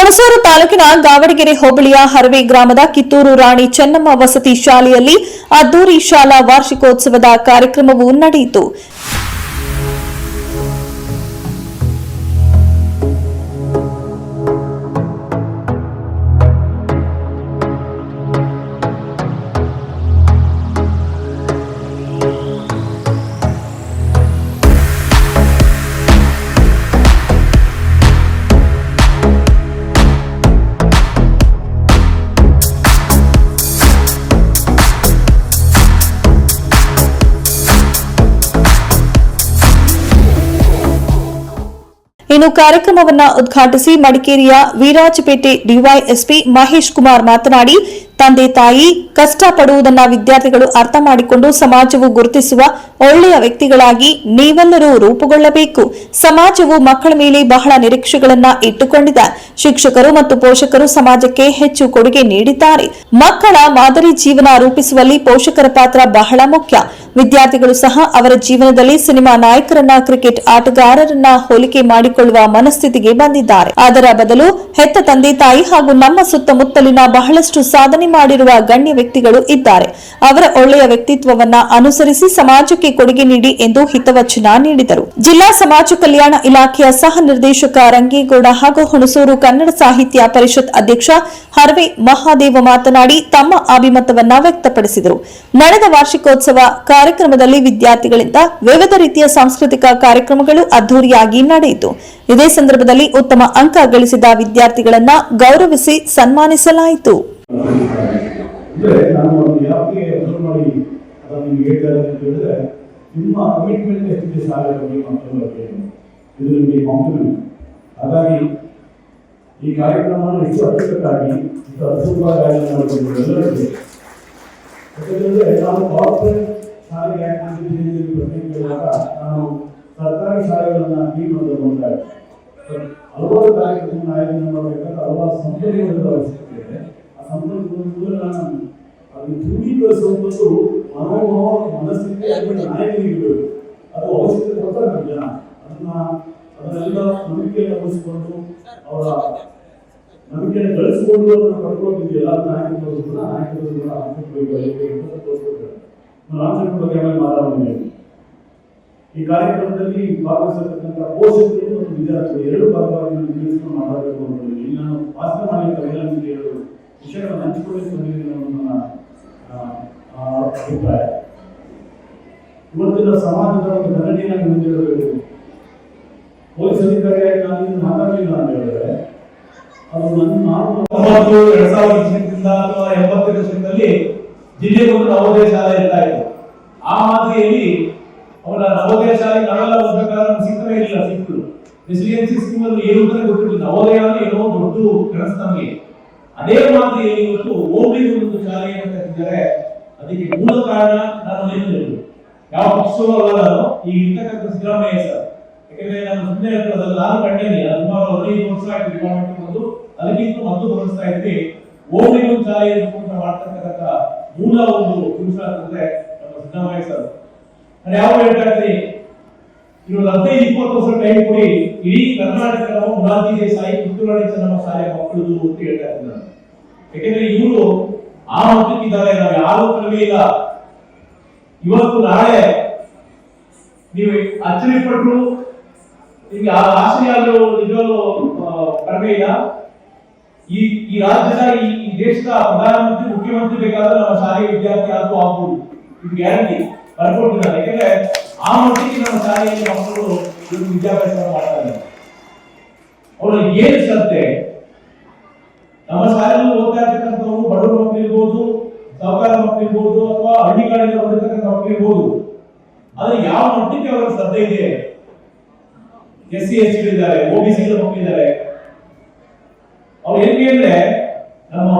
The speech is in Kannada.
ಹುಣಸೂರು ತಾಲೂಕಿನ ಗಾವಡಗೆರೆ ಹೋಬಳಿಯ ಹರವೆ ಗ್ರಾಮದ ಕಿತ್ತೂರು ರಾಣಿ ಚೆನ್ನಮ್ಮ ವಸತಿ ಶಾಲೆಯಲ್ಲಿ ಅದ್ದೂರಿ ಶಾಲಾ ವಾರ್ಷಿಕೋತ್ಸವದ ಕಾರ್ಯಕ್ರಮವು ನಡೆಯಿತು. ಇನ್ನು ಕಾರ್ಯಕ್ರಮವನ್ನು ಉದ್ಘಾಟಿಸಿ ಮಡಿಕೇರಿಯ ವೀರಾಜಪೇಟೆ ಡಿವೈಎಸ್ಪಿ ಮಹೇಶ್ ಕುಮಾರ್ ಮಾತನಾಡಿ, ತಂದೆ ತಾಯಿ ಕಷ್ಟಪಡುವುದನ್ನು ವಿದ್ಯಾರ್ಥಿಗಳು ಅರ್ಥ ಮಾಡಿಕೊಂಡು ಸಮಾಜವು ಗುರುತಿಸುವ ಒಳ್ಳೆಯ ವ್ಯಕ್ತಿಗಳಾಗಿ ನೀವೆಲ್ಲರೂ ರೂಪುಗೊಳ್ಳಬೇಕು. ಸಮಾಜವು ಮಕ್ಕಳ ಮೇಲೆ ಬಹಳ ನಿರೀಕ್ಷೆಗಳನ್ನು ಇಟ್ಟುಕೊಂಡಿದೆ. ಶಿಕ್ಷಕರು ಮತ್ತು ಪೋಷಕರು ಸಮಾಜಕ್ಕೆ ಹೆಚ್ಚು ಕೊಡುಗೆ ನೀಡಿದ್ದಾರೆ. ಮಕ್ಕಳ ಮಾದರಿ ಜೀವನ ರೂಪಿಸುವಲ್ಲಿ ಪೋಷಕರ ಪಾತ್ರ ಬಹಳ ಮುಖ್ಯ. ವಿದ್ಯಾರ್ಥಿಗಳು ಸಹ ಅವರ ಜೀವನದಲ್ಲಿ ಸಿನಿಮಾ ನಾಯಕರನ್ನ, ಕ್ರಿಕೆಟ್ ಆಟಗಾರರನ್ನ ಹೋಲಿಕೆ ಮಾಡಿಕೊಳ್ಳುವ ಮನಸ್ಥಿತಿಗೆ ಬಂದಿದ್ದಾರೆ. ಅದರ ಬದಲು ಹೆತ್ತ ತಂದೆ ತಾಯಿ ಹಾಗೂ ನಮ್ಮ ಸುತ್ತಮುತ್ತಲಿನ ಬಹಳಷ್ಟು ಸಾಧನೆ ಮಾಡಿರುವ ಗಣ್ಯ ವ್ಯಕ್ತಿಗಳು ಇದ್ದಾರೆ. ಅವರ ಒಳ್ಳೆಯ ವ್ಯಕ್ತಿತ್ವವನ್ನ ಅನುಸರಿಸಿ ಸಮಾಜಕ್ಕೆ ಕೊಡುಗೆ ನೀಡಿ ಎಂದು ಹಿತವಚನ ನೀಡಿದರು. ಜಿಲ್ಲಾ ಸಮಾಜ ಕಲ್ಯಾಣ ಇಲಾಖೆಯ ಸಹ ನಿರ್ದೇಶಕ ರಂಗೇಗೌಡ ಹಾಗೂ ಹುಣಸೂರು ಕನ್ನಡ ಸಾಹಿತ್ಯ ಪರಿಷತ್ ಅಧ್ಯಕ್ಷ ಹರ್ವೆ ಮಹಾದೇವ ಮಾತನಾಡಿ, ತಮ್ಮ ಅಭಿಮತವನ್ನ ವ್ಯಕ್ತಪಡಿಸಿದರು. ನಡೆದ ವಾರ್ಷಿಕೋತ್ಸವ ಕಾರ್ಯಕ್ರಮದಲ್ಲಿ ವಿದ್ಯಾರ್ಥಿಗಳಿಂದ ವಿವಿಧ ರೀತಿಯ ಸಾಂಸ್ಕೃತಿಕ ಕಾರ್ಯಕ್ರಮಗಳು ಅದ್ದೂರಿಯಾಗಿ ನಡೆಯಿತು. ಇದೇ ಸಂದರ್ಭದಲ್ಲಿ ಉತ್ತಮ ಅಂಕ ಗಳಿಸಿದ ವಿದ್ಯಾರ್ಥಿಗಳನ್ನ ಗೌರವಿಸಿ ಸನ್ಮಾನಿಸಲಾಯಿತು. ಈ ಕಾರ್ಯಕ್ರಮವನ್ನು ಹೆಚ್ಚು ಅಚ್ಚುಕಟ್ಟಾಗಿ ಅದ್ಭುತವಾಗಿ ನಾನು ಕಾರ್ಪೊರೇಟ್ ಅಂತ ಕೇಳಿದಾಗ ನಾನು ಸರ್ಕಾರಿ ಶಾಲೆಗಳನ್ನು ಕ್ಲೀನ್ ಮಾಡೋದು ಅಂತ ಹಲವಾರು ಕಾರ್ಯಕ್ರಮವನ್ನು ಆಯೋಜನೆ ಮಾಡಬೇಕಾದ್ರೆ ಹಲವಾರು ಸಂಪನ್ಮೂಲದ ಅವಶ್ಯಕತೆ ಇದೆ ಆ ನಾನು ಅದು ದೃಢೀಕರಿಸುವಂಥದ್ದು ಮನೋಭಾವ, ಮನಸ್ಥಿತಿ ಅದನ್ನ ನಾಯಕರಿಗೆ ಅದು ಅವಶ್ಯಕತೆ ಕೊಡ್ತಾರೆ ನಮ್ಮ ಜನ ಅದನ್ನ ಅದನ್ನೆಲ್ಲ ನಂಬಿಕೆಯನ್ನು ಉಳಿಸಿಕೊಂಡು ಅವರ ನಂಬಿಕೆಯನ್ನು ಗಳಿಸಿಕೊಂಡು ಅದನ್ನು ಪಡ್ಕೊಂಡಿದೆಯಲ್ಲ ನಾಯಕರು ನಾಯಕರು ಕೂಡ ರಾಮಚಂದ್ರ ಬಗ್ಗೆ ಆಮೇಲೆ ಮಾತಾಡೋಣ ಈ ಕಾರ್ಯಕ್ರಮದಲ್ಲಿ ಭಾಗವಹಿಸತಕ್ಕಂಥ ಪೋಷಕರು ಮತ್ತು ವಿದ್ಯಾರ್ಥಿಗಳು ಎರಡು ಭಾಗವಾಗಿ ನಾನು ತಿಳಿಸ್ಕೊಂಡು ಮಾತಾಡಬೇಕು ಅಂತ ನಾನು ವಾಸ್ತವ ಮಾಡಲಿಕ್ಕೆ ಎಲ್ಲ ಎರಡು ವಿಷಯಗಳನ್ನು ಹಂಚಿಕೊಳ್ಳಿಕ್ಕೆ ಬಂದಿದ್ದೀನಿ ನನ್ನ ಅಭಿಪ್ರಾಯ. ಇವತ್ತಿನ ಸಮಾಜದ ಒಂದು ಘಟನೆಯಾಗಿ ಮುಂದಿರಬೇಕು ಪೊಲೀಸ್ ಅಧಿಕಾರಿಯಾಗಿ ನಾನು ಇದನ್ನು ಮಾತಾಡಲಿಲ್ಲ ಅಂತ ಹೇಳಿದ್ರೆ, ಅದು ನನ್ನ ನಾನು ಎರಡ್ ಸಾವಿರದ ಇಸ್ವಿಯಿಂದ ಅಥವಾ ಎಂಬತ್ತರ ದಶಕದಲ್ಲಿ ಜಿಲ್ಲೆಗೆ ಒಂದು ನವೋದಯ ಶಾಲೆ ಇರ್ತಾ ಇತ್ತು ಆ ಮಾದರಿಯಲ್ಲಿ ಅವರ ನವೋದಯ ಶಾಲೆ ನಾವೆಲ್ಲ ಓದ್ಬೇಕಾದ್ರೆ ನಮ್ಗೆ ಸಿಗ್ತಾನೆ ಇಲ್ಲ ಸಿಕ್ತು ರೆಸಿಡೆನ್ಸಿ ಸ್ಕೀಮ್ ಅಲ್ಲಿ ಏನು ಅಂತ ಗೊತ್ತಿರಲಿಲ್ಲ ನವೋದಯ ಅಂದ್ರೆ ಏನೋ ದೊಡ್ಡ ಕನಸು ನಮಗೆ. ಅದೇ ಮಾದರಿಯಲ್ಲಿ ಇವತ್ತು ಓಬಿ ಒಂದು ಶಾಲೆಯನ್ನು ಕಟ್ಟಿದ್ದಾರೆ. ಅದಕ್ಕೆ ಮೂಲ ಕಾರಣ ನಾನು ಹೇಳಿದ್ರು ಯಾವ ಪಕ್ಷವೂ ಅಲ್ಲ ನಾನು. ಈಗ ಇರ್ತಕ್ಕಂಥ ಸಿದ್ದರಾಮಯ್ಯ ಸರ್. ಯಾಕಂದ್ರೆ ನಾನು ಸುಮ್ಮನೆ ಹೇಳ್ಕೊಳ್ಳೋದಲ್ಲ ನಾನು ಕಂಡೇನಿ ಸುಮಾರು ಹದಿನೈದು ವರ್ಷ ಆಯ್ತು ಡಿಪಾರ್ಟ್ಮೆಂಟ್ ಬಂದು. ಅದಕ್ಕಿಂತ ಮತ್ತು ಗಮನಿಸ್ತಾ ಇದ್ವಿ ಓಬಿ ಒಂದು ಶಾಲೆಯನ್ನು ಅಂತ ಮಾಡ್ತಕ್ಕಂಥ ಮೂಲ ಒಂದು ಪುರುಷ ಅಂತಂದ್ರೆ ಸಿದ್ದರಾಮಯ್ಯ ಸರ್ ನಾನು ಯಾವ ಹೇಳ್ತಾ ಇದ್ದೀನಿ ಇವಾಗ ಹದಿನೈದು ಇಪ್ಪತ್ತು ವರ್ಷ ಟೈಮ್ ಕೊಡಿ ಇಡೀ ಕರ್ನಾಟಕ ನಾವು ಮುರಾರ್ಜಿ ದೇಸಾಯಿ ಕಿತ್ತೂರಾಣಿ ಚೆನ್ನಮ್ಮ ಶಾಲೆ ಮಕ್ಕಳದು ಅಂತ ಹೇಳ್ತಾ ಇದ್ದೀನಿ ನಾನು ಯಾಕಂದ್ರೆ ಇವರು ಆ ಮಟ್ಟಕ್ಕಿದ್ದಾರೆ ನಾವು ಯಾರು ಕಡಿಮೆ ಇಲ್ಲ ಇವತ್ತು ನಾಳೆ ನೀವು ಅಚ್ಚರಿ ಪಟ್ಟರು ನಿಮ್ಗೆ ಆ ಆಶೆಯಾದ್ರು ನಿಜವಾಗ್ಲೂ ಆ, ಕಡಿಮೆ ಇಲ್ಲ ಈ ಈ ರಾಜ್ಯದ ಈ ಈ ದೇಶದ ಪ್ರಧಾನಮಂತ್ರಿ ಮುಖ್ಯಮಂತ್ರಿ ಬೇಕಾದ್ರೆ ನಮ್ಮ ಶಾಲೆಯ ವಿದ್ಯಾರ್ಥಿ ಆದ್ರೂ ಆಗ್ಬೋದು ಗ್ಯಾರಂಟಿ ಬರ್ಕೊಟ್ಟಿದ್ದಾರೆ ಯಾಕಂದ್ರೆ ಆ ಮಟ್ಟಿಗೆ ನಮ್ಮ ಶಾಲೆಯಲ್ಲಿ ಮಕ್ಕಳು ವಿದ್ಯಾಭ್ಯಾಸ ಮಾಡ್ತಾ ಇದ್ದಾರೆ. ಅವ್ರಿಗೆ ಏನು ಸತ್ತೆ ನಮ್ಮ ಶಾಲೆಯಲ್ಲಿ ಓದ್ತಾ ಇರ್ತಕ್ಕಂಥವ್ರು ಬಡವರು ಮಕ್ಕಳು ಇರ್ಬೋದು ಸಾವುಕಾರ ಮಕ್ಕಳು ಇರ್ಬೋದು ಅಥವಾ ಹಳ್ಳಿಗಳಲ್ಲಿ ಬಂದಿರ್ತಕ್ಕಂಥ ಮಕ್ಕಳು ಇರ್ಬೋದು ಆದ್ರೆ ಯಾವ ಮಟ್ಟಕ್ಕೆ ಅವರ ಶ್ರದ್ಧೆ ಇದೆ? ಎಸ್ ಸಿ, ಎಸ್ ಟಿ ಇದ್ದಾರೆ ಒಬಿಸಿ ಮಕ್ಕಳಿದ್ದಾರೆ. ಅವ್ರು ಹೆಂಗೆ ಅಂದ್ರೆ ನಮ್ಮ